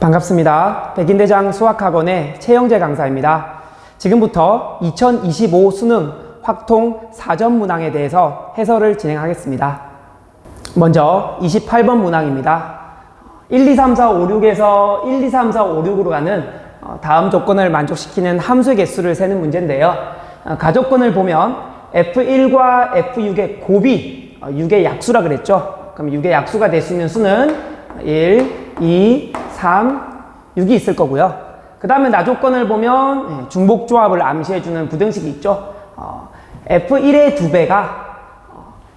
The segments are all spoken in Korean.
반갑습니다. 백인대장 수학학원의 최영재 강사입니다. 지금부터 2025 수능 확통 사전 문항에 대해서 해설을 진행하겠습니다. 먼저 28번 문항입니다. 1, 2, 3, 4, 5, 6에서 1, 2, 3, 4, 5, 6으로 가는 어, 다음 조건을 만족시키는 함수의 개수를 세는 문제인데요. 어, 가조건을 보면 F1과 F6의 곱이 어, 6의 약수라 그랬죠. 그럼 6의 약수가 될 수 있는 수는 1, 2, 3, 6이 있을 거고요. 그 다음에 나조건을 보면 예, 중복조합을 암시해주는 부등식이 있죠. 어, F1의 두 배가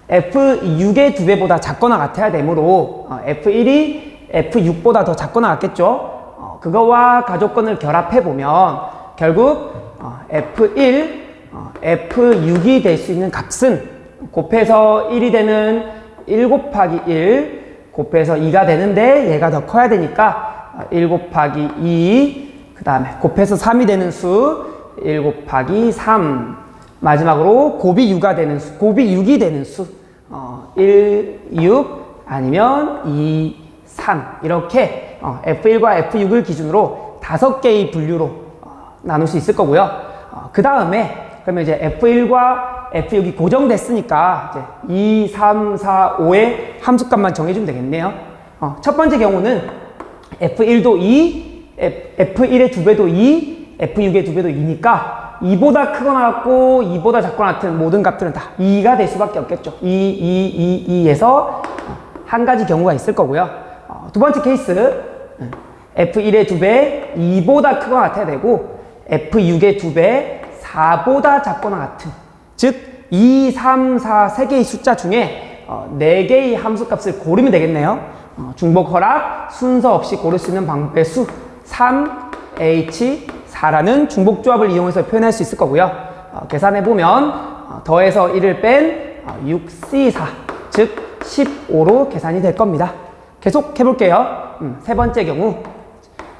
F6의 두 배보다 작거나 같아야 되므로 어, F1이 F6보다 더 작거나 같겠죠. 어, 그거와 가조건을 결합해 보면 결국 어, F1, 어, F6이 될 수 있는 값은 곱해서 1이 되는 1 곱하기 1 곱해서 2가 되는데 얘가 더 커야 되니까 어, 1 곱하기 2 그 다음에 곱해서 3이 되는 수 1 곱하기 3 마지막으로 곱이 6가 되는 수 곱이 6이 되는 수. 어, 1, 6 아니면 2, 3 이렇게 어, F1과 F6을 기준으로 다섯 개의 분류로 어, 나눌 수 있을 거고요. 어, 그 다음에 그러면 이제 F1과 F6이 고정됐으니까 이제 2, 3, 4, 5의 함수값만 정해주면 되겠네요. 어, 첫 번째 경우는 F1도 2, F1의 두 배도 2, F6의 두 배도 2니까 2보다 크거나 같고 2보다 작거나 같은 모든 값들은 다 2가 될 수밖에 없겠죠. 2, 2, 2, 2에서 한 가지 경우가 있을 거고요. 어, 두 번째 케이스 F1의 두 배 2보다 크거나 같아야 되고 F6의 두 배 4보다 작거나 같은 즉 2, 3, 4, 3개의 숫자 중에 어, 4개의 함수값을 고르면 되겠네요. 어, 중복 허락 순서 없이 고를 수 있는 방법의 수 3, H, 4라는 중복 조합을 이용해서 표현할 수 있을 거고요. 어, 계산해 보면 어, 더해서 1을 뺀 어, 6C4 즉 15로 계산이 될 겁니다. 계속 해볼게요. 음, 세 번째 경우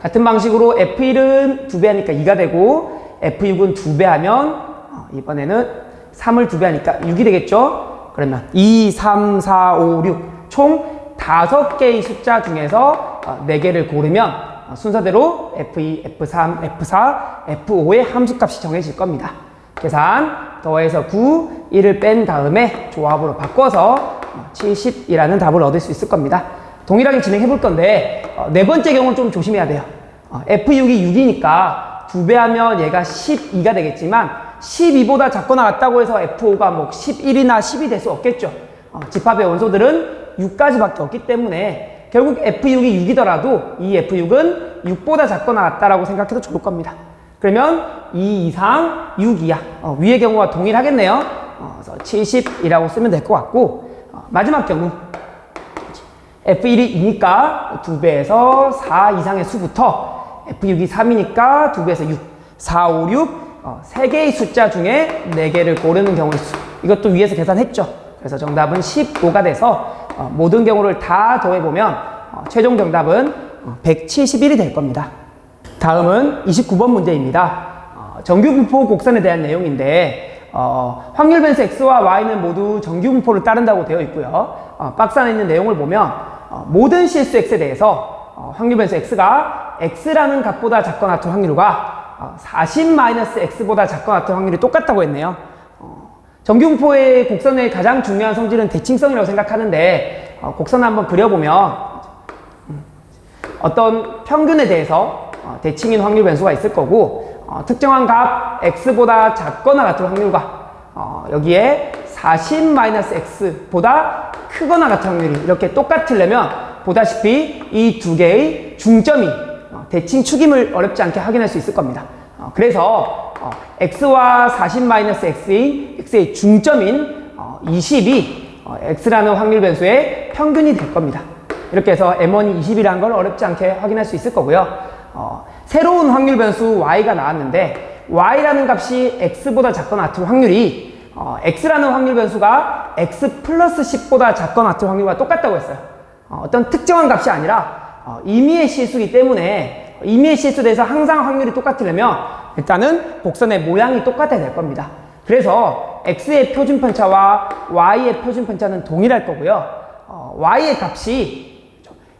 같은 방식으로 F1은 2배 하니까 2가 되고 F6은 2배 하면 어, 이번에는 3을 2배 하니까 6이 되겠죠? 그러면 2, 3, 4, 5, 6 총 5개의 숫자 중에서 어, 4개를 고르면 어, 순서대로 F2, F3, F4, F5의 함수값이 정해질 겁니다. 계산 더해서 9, 1을 뺀 다음에 조합으로 바꿔서 70이라는 답을 얻을 수 있을 겁니다. 동일하게 진행해 볼 건데 어, 네 번째 경우는 좀 조심해야 돼요. 어, F6이 6이니까 두 배 하면 얘가 12가 되겠지만 12보다 작거나 같다고 해서 F5가 뭐 11이나 10이 될 수 없겠죠. 어, 집합의 원소들은 6까지밖에 없기 때문에 결국 F6이 6이더라도 이 F6은 6보다 작거나 같다라고 생각해도 좋을 겁니다. 그러면 2 이상 6 이하 어, 위의 경우와 동일하겠네요. 어, 그래서 70이라고 쓰면 될 것 같고 어, 마지막 경우 F1이 2니까 2배에서 4 이상의 수부터 F6이 3이니까 2배에서 6, 4, 5, 6 어, 3개의 숫자 중에 4개를 고르는 경우의 수 이것도 위에서 계산했죠. 그래서 정답은 15가 돼서 어, 모든 경우를 다 더해보면 어, 최종 정답은 어, 171이 될 겁니다. 다음은 29번 문제입니다. 어, 정규분포 곡선에 대한 내용인데 어, 확률 변수 x와 y는 모두 정규분포를 따른다고 되어 있고요. 어, 박스 안에 있는 내용을 보면 어, 모든 실수 x에 대해서 어, 확률 변수 x가 x라는 값보다 작거나 같은 확률과 어, 40-x보다 작거나 같은 확률이 똑같다고 했네요. 어, 정규분포의 곡선의 가장 중요한 성질은 대칭성이라고 생각하는데 어, 곡선 한번 그려보면 음, 어떤 평균에 대해서 어, 대칭인 확률 변수가 있을 거고 어, 특정한 값 x보다 작거나 같은 확률과 어, 여기에 40-x보다 크거나 같은 확률이 이렇게 똑같으려면 보다시피 이 두 개의 중점이 어, 대칭 축임을 어렵지 않게 확인할 수 있을 겁니다. 어, 그래서 어, x와 40-x인 x의 중점인 어, 20이 어, x라는 확률 변수의 평균이 될 겁니다. 이렇게 해서 m1이 20이라는 걸 어렵지 않게 확인할 수 있을 거고요. 어, 새로운 확률 변수 y가 나왔는데 y라는 값이 x보다 작거나 같은 확률이 어, x라는 확률 변수가 x 플러스 10보다 작거나 같은 확률과 똑같다고 했어요. 어, 떤 특정한 값이 아니라 어, 임의의 실수이기 때문에 임의의 실수에 대해서 항상 확률이 똑같으려면 일단은 곡선의 모양이 똑같아야 될 겁니다. 그래서 x의 표준 편차와 y의 표준 편차는 동일할 거고요. 어, y의 값이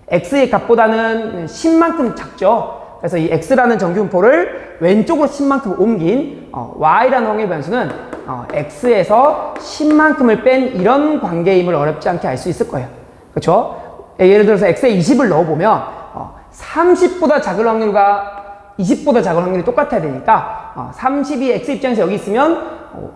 x의 값보다는 10만큼 작죠. 그래서 이 x라는 정규분포를 왼쪽으로 10만큼 옮긴 어, y라는 확률 변수는 어, x에서 10만큼을 뺀 이런 관계임을 어렵지 않게 알 수 있을 거예요. 그렇죠? 예를 들어서 x에 20을 넣어보면 어, 30보다 작을 확률과 20보다 작은 확률이 똑같아야 되니까 어, 30이 x 입장에서 여기 있으면 어,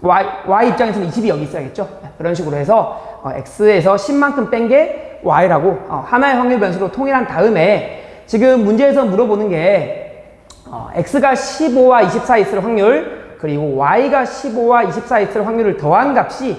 y, y 입장에서는 20이 여기 있어야겠죠. 네, 그런 식으로 해서 어, x에서 10만큼 뺀 게 y라고 어, 하나의 확률 변수로 통일한 다음에 지금 문제에서 물어보는 게 어, x가 15와 24 있을 확률 그리고 y가 15와 24 있을 확률을 더한 값이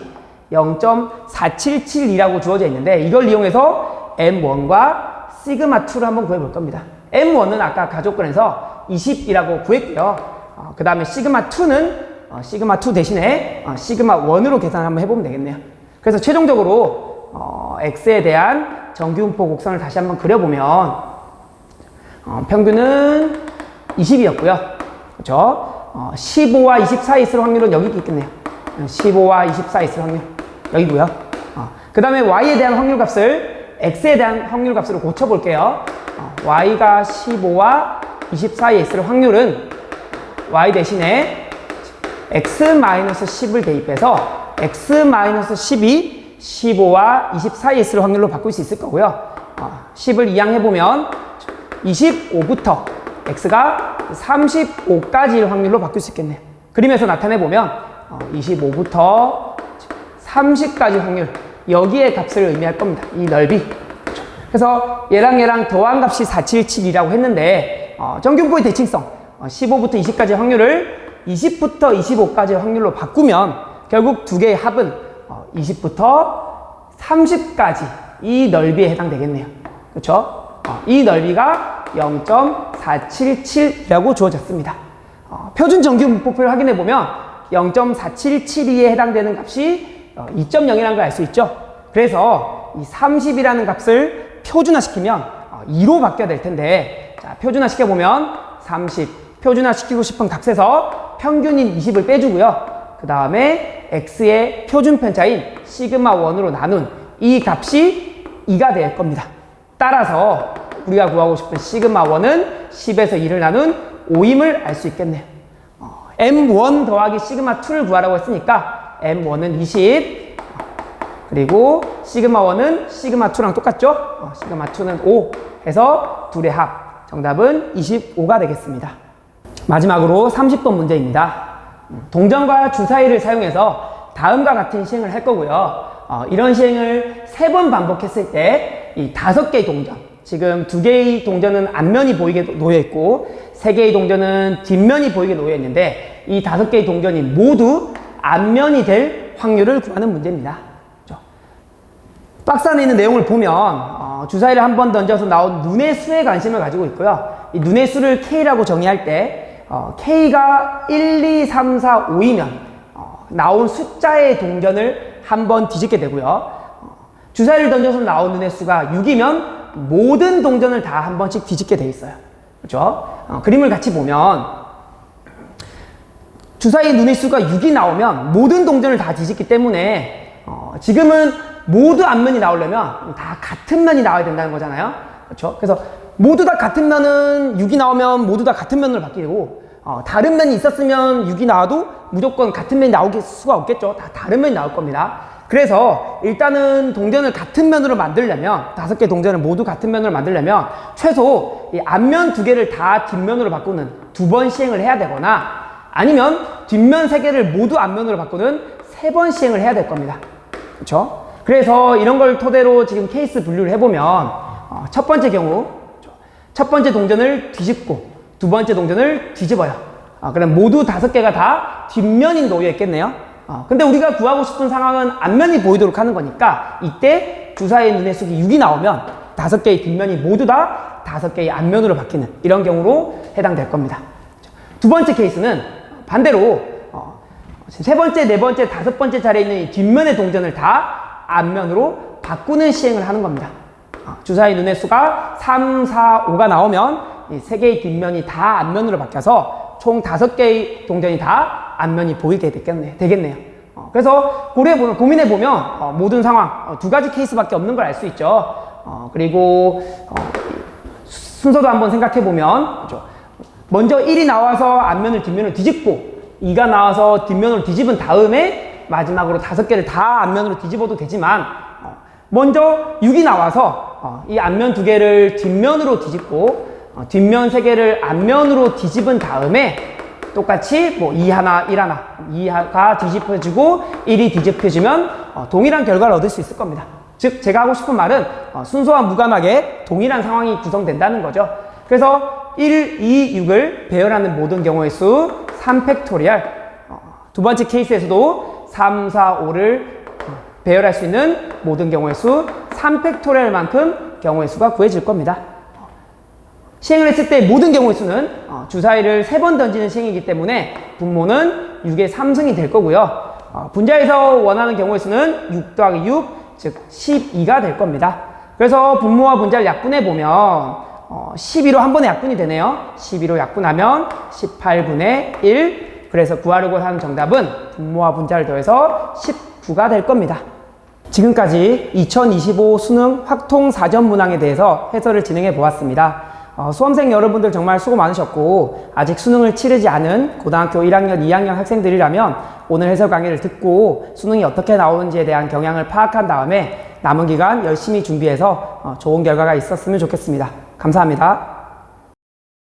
0.477이라고 주어져 있는데 이걸 이용해서 m1과 시그마 2를 한번 구해볼 겁니다. m1은 아까 가족권에서 20이라고 구했고요. 어, 그 다음에 시그마 2는 어, 시그마 2 대신에 어, 시그마 1으로 계산 한번 해보면 되겠네요. 그래서 최종적으로 어, x에 대한 정규분포 곡선을 다시 한번 그려보면 어, 평균은 20이었고요. 그렇죠? 어, 15와 24 있을 확률은 여기 있겠네요. 15와 24 있을 확률 여기고요. 어, 그 다음에 y에 대한 확률 값을 x에 대한 확률 값으로 고쳐볼게요. 어, y가 15와 24에 있을 확률은 y 대신에 x-10을 대입해서 x-10이 15와 24에 있을 확률로 바꿀 수 있을 거고요. 어, 10을 이항해보면 25부터 x가 35까지일 확률로 바뀔 수 있겠네요. 그림에서 나타내보면 어, 25부터 30까지 확률 여기에 값을 의미할 겁니다. 이 넓이. 그래서 얘랑 얘랑 더한 값이 477이라고 했는데 어, 정규분포의 대칭성 어, 15부터 20까지 확률을 20부터 25까지 확률로 바꾸면 결국 두 개의 합은 어, 20부터 30까지 이 넓이에 해당되겠네요. 그렇죠? 어, 이 넓이가 0.477이라고 주어졌습니다. 어, 표준 정규 분포표를 확인해 보면 0.4772에 해당되는 값이 어, 2.0이라는 걸 알 수 있죠. 그래서 이 30이라는 값을 표준화시키면 어, 2로 바뀌어야 될 텐데 자, 표준화시켜보면 30 표준화시키고 싶은 값에서 평균인 20을 빼주고요. 그 다음에 x의 표준 편차인 시그마 1으로 나눈 이 값이 2가 될 겁니다. 따라서 우리가 구하고 싶은 시그마 1은 10에서 2를 나눈 5임을 알 수 있겠네요. 어, m1 더하기 시그마 2를 구하라고 했으니까 m1은 20 그리고 시그마 1은 시그마 2랑 똑같죠? 어, 시그마 2는 5 해서 둘의 합 정답은 25가 되겠습니다. 마지막으로 30번 문제입니다. 동전과 주사위를 사용해서 다음과 같은 시행을 할 거고요. 어, 이런 시행을 세 번 반복했을 때 이 다섯 개의 동전, 지금 두 개의 동전은 앞면이 보이게 놓여 있고 세 개의 동전은 뒷면이 보이게 놓여 있는데 이 다섯 개의 동전이 모두 앞면이 될 확률을 구하는 문제입니다. 그렇죠? 박스 안에 있는 내용을 보면 어, 주사위를 한 번 던져서 나온 눈의 수에 관심을 가지고 있고요. 이 눈의 수를 K라고 정의할 때 어, K가 1, 2, 3, 4, 5이면 어, 나온 숫자의 동전을 한 번 뒤집게 되고요. 어, 주사위를 던져서 나온 눈의 수가 6이면 모든 동전을 다 한 번씩 뒤집게 돼 있어요. 그렇죠? 어, 그림을 같이 보면 주사위 눈의 수가 6이 나오면 모든 동전을 다 뒤집기 때문에 어, 지금은 모두 앞면이 나오려면 다 같은 면이 나와야 된다는 거잖아요. 그렇죠? 그래서 모두 다 같은 면은 6이 나오면 모두 다 같은 면으로 바뀌고 어, 다른 면이 있었으면 6이 나와도 무조건 같은 면이 나올 수가 없겠죠. 다 다른 면이 나올 겁니다. 그래서 일단은 동전을 같은 면으로 만들려면 다섯 개 동전을 모두 같은 면으로 만들려면 최소 이 앞면 두 개를 다 뒷면으로 바꾸는 두 번 시행을 해야 되거나 아니면 뒷면 세 개를 모두 앞면으로 바꾸는 세 번 시행을 해야 될 겁니다. 그렇죠? 그래서 이런 걸 토대로 지금 케이스 분류를 해보면 어, 첫 번째 경우 첫 번째 동전을 뒤집고 두 번째 동전을 뒤집어요. 아, 그럼 모두 다섯 개가 다 뒷면이 놓여 있겠네요. 아, 근데 우리가 구하고 싶은 상황은 앞면이 보이도록 하는 거니까 이때 주사의 눈의 수기 6이 나오면 다섯 개의 뒷면이 모두 다 다섯 개의 앞면으로 바뀌는 이런 경우로 해당될 겁니다. 두 번째 케이스는 반대로 어, 세 번째, 네 번째, 다섯 번째 자리에 있는 이 뒷면의 동전을 다 앞면으로 바꾸는 시행을 하는 겁니다. 어, 주사위 눈의 수가 3, 4, 5가 나오면 이 세 개의 뒷면이 다 앞면으로 바뀌어서 총 다섯 개의 동전이 다 앞면이 보이게 되겠네, 되겠네요. 어, 그래서 고려해보면, 고민해보면 어, 모든 상황 어, 두 가지 케이스밖에 없는 걸 알 수 있죠. 어, 그리고 어, 순서도 한번 생각해 보면 그죠? 먼저 1이 나와서 앞면을 뒷면을 뒤집고 2가 나와서 뒷면으로 뒤집은 다음에 마지막으로 다섯 개를 다 앞면으로 뒤집어도 되지만 어, 먼저 6이 나와서 어, 이 앞면 두 개를 뒷면으로 뒤집고 어, 뒷면 세 개를 앞면으로 뒤집은 다음에 똑같이 뭐 2 하나, 1 하나, 2가 뒤집혀지고 1이 뒤집혀지면 어, 동일한 결과를 얻을 수 있을 겁니다. 즉 제가 하고 싶은 말은 어, 순서와 무관하게 동일한 상황이 구성된다는 거죠. 그래서 1, 2, 6을 배열하는 모든 경우의 수 3팩토리얼 어, 두 번째 케이스에서도 3, 4, 5를 배열할 수 있는 모든 경우의 수 3팩토리얼만큼 경우의 수가 구해질 겁니다. 시행을 했을 때 모든 경우의 수는 어, 주사위를 세 번 던지는 시행이기 때문에 분모는 6의 3승이 될 거고요. 어, 분자에서 원하는 경우의 수는 6 더하기 6, 즉 12가 될 겁니다. 그래서 분모와 분자를 약분해 보면 어, 12로 한 번에 약분이 되네요. 12로 약분하면 18분의 1. 그래서 구하려고 하는 정답은 분모와 분자를 더해서 19가 될 겁니다. 지금까지 2025 수능 확통 사전 문항에 대해서 해설을 진행해 보았습니다. 어, 수험생 여러분들 정말 수고 많으셨고 아직 수능을 치르지 않은 고등학교 1학년, 2학년 학생들이라면 오늘 해설 강의를 듣고 수능이 어떻게 나오는지에 대한 경향을 파악한 다음에 남은 기간 열심히 준비해서 어, 좋은 결과가 있었으면 좋겠습니다. 감사합니다.